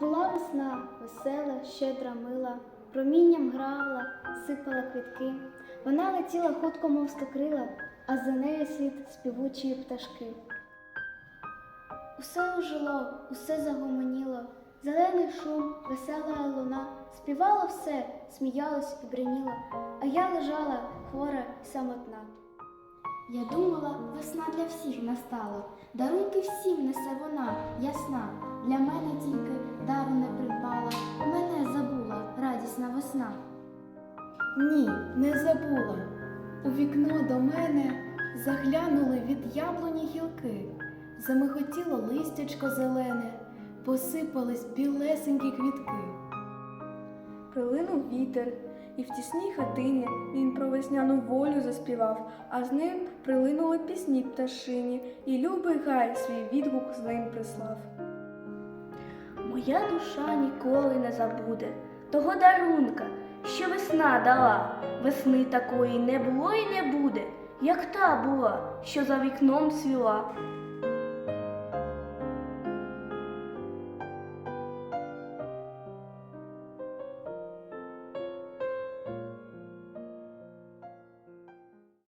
Була весна, весела, щедра, мила, промінням грала, сипала квітки. Вона летіла хутко, мов стокрила, а за нею слід співучі пташки. Усе ожило, усе загомоніло, зелений шум, весела луна, співало все, сміялось і бриніло, а я лежала хвора й самотна. Я думала, весна для всіх настала, дарунки всім несе вона, ясна. Для мене тільки дару не придбала, мене забула радісна весна. Ні, не забула. У вікно до мене заглянули від яблуні гілки, замиготіло листячко зелене, посипались білесенькі квітки. Прилинув вітер, і в тісній хатині він про весняну волю заспівав, а з ним прилинули пісні пташині, і любий гай свій відгук з ним прислав. Моя душа ніколи не забуде того дарунка, що весна дала. Весни такої не було і не буде, як та була, що за вікном цвіла.